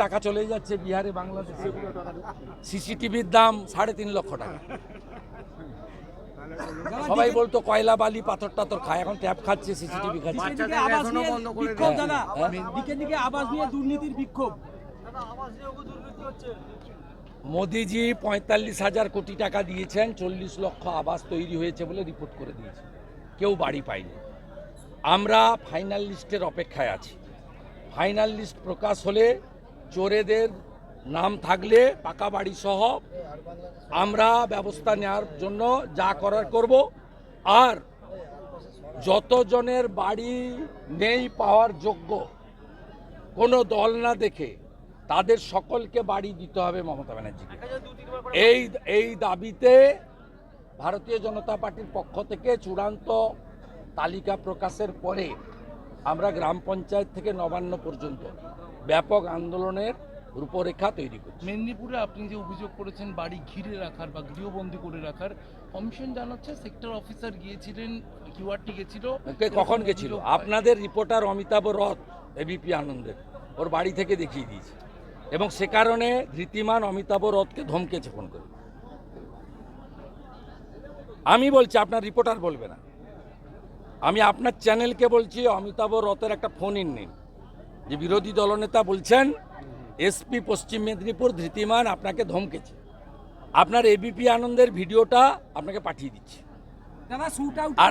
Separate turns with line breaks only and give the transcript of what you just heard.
টাকা চলে যাচ্ছে বিহারে বাংলাদেশে। সিসিটিভির দাম সাড়ে তিন লক্ষ টাকা। সবাই বলতো কয়লা বালি পাথর টাথর খায় এখন ট্যাপ খাচ্ছে সিসিটিভি খাচ্ছে।
দিকে দিকে আবাস নিয়ে বিক্ষোভ দাদা।
হ্যাঁ?
দিকে দিকে আবাস নিয়ে দুর্নীতির বিক্ষোভ।
মোদিজি পঁয়তাল্লিশ হাজার কোটি টাকা দিয়েছেন চল্লিশ লক্ষ আবাস তৈরি হয়েছে বলে রিপোর্ট করে দিয়েছে। কেউ বাড়ি পায়নি। আমরা ফাইনাল লিস্টের অপেক্ষায় আছি। ফাইনাল লিস্ট প্রকাশ হলে চোরেদের নাম থাকলে পাকা বাড়ি সহ আমরা ব্যবস্থা নেওয়ার জন্য যা করার করব। আর যতজনের বাড়ি নেই পাওয়ার যোগ্য, কোনো দল না দেখে তাদের সকলকে বাড়ি দিতে হবে মমতা ব্যানার্জিকে। এই এই দাবিতে ভারতীয় জনতা পার্টির পক্ষ থেকে চূড়ান্ত তালিকা প্রকাশের পরে আমরা গ্রাম পঞ্চায়েত থেকে নবান্ন পর্যন্ত ব্যাপক আন্দোলনের রূপরেখা তৈরি করছি।
মেদিনীপুরে আপনি যে অভিযোগ করেছেন বাড়ি ঘিরে রাখার বা গৃহবন্দী করে রাখার কমিশন জানাচ্ছে সেক্টর অফিসার গিয়েছিলেন কিউআরটি গেছিল।
কখন গেছিল? আপনাদের রিপোর্টার অমিতাভ রথ এবিপি আনন্দের ওর বাড়ি থেকে দেখিয়ে দিয়েছে। এবং সে কারণে ধৃতিমান অমিতাভ রথকে ধমকেছে ফোন করে। আমি বলছি আপনার রিপোর্টার বলবে না। আমি আপনার চ্যানেলকে বলছি অমিতাভ রথের একটা ফোন ইন নিন যে বিরোধী দলনেতা বলছেন এসপি পশ্চিম মেদিনীপুর ধৃতিমান আপনাকে ধমকেছে। আপনার এবিপি আনন্দের ভিডিওটা আপনাকে পাঠিয়ে দিচ্ছি।
দাদা শুট আউট
আর